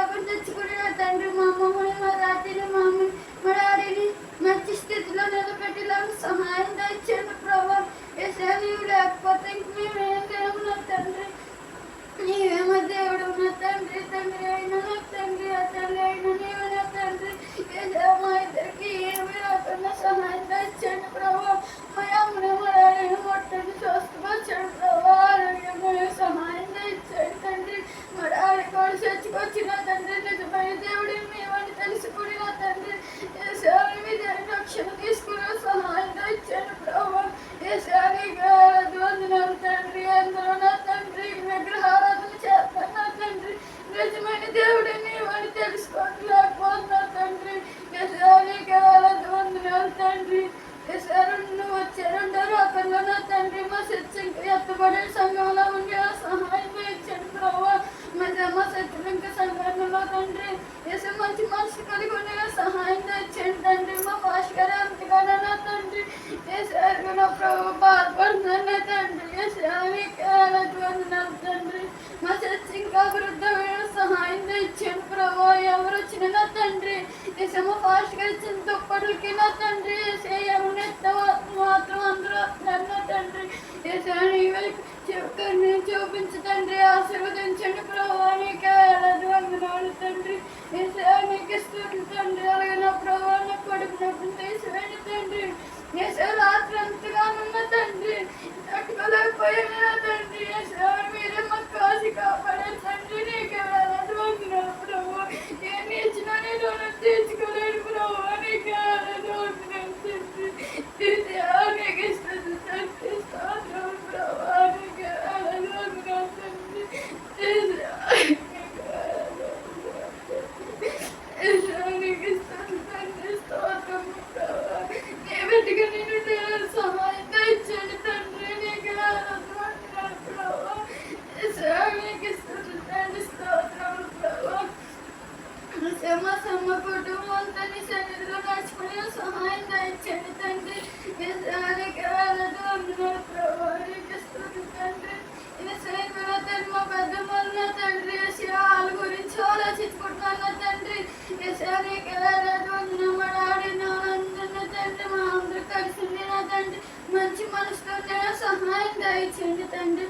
కబురు తెచ్చుకుని నా తండ్రి మా అమ్మమ్మని మా తాతని మా అమ్మ మా డాడీని మంచి స్థితిలో నిలబెట్టేలాగా సహాయం దాచాను ప్రభా. ఎసా నీవు లేకపోతే ఇంక మేము ఏం లేము నా తండ్రి. నీవేమో దేవుడు నా తండ్రి తండ్రి అయినా నా తండ్రి ఆ తండ్రి దేవుడిని వాడు తెలుసుకోలేకపోతున్నారు తండ్రి. ఎసారి వందనాలు తండ్రి. ఎసారు నువ్వు వచ్చారంటారు అక్కడ దేశము ఫాస్ట్గా ఇచ్చిన దుప్పట్లు కింద తండ్రి మా సమ్మ కుటుంబంతో నీ సన్నిధిలో సహాయం దయచండి తండ్రి. మా పెద్దమ్మన్న తండ్రి. వాళ్ళ గురించి ఆలోచించుకుంటున్నాను తండ్రి. మా డాడీ నా తండ్రి మా అందరూ కలిసి తండ్రి. మంచి మనసుతో సహాయం దయచండి తండ్రి.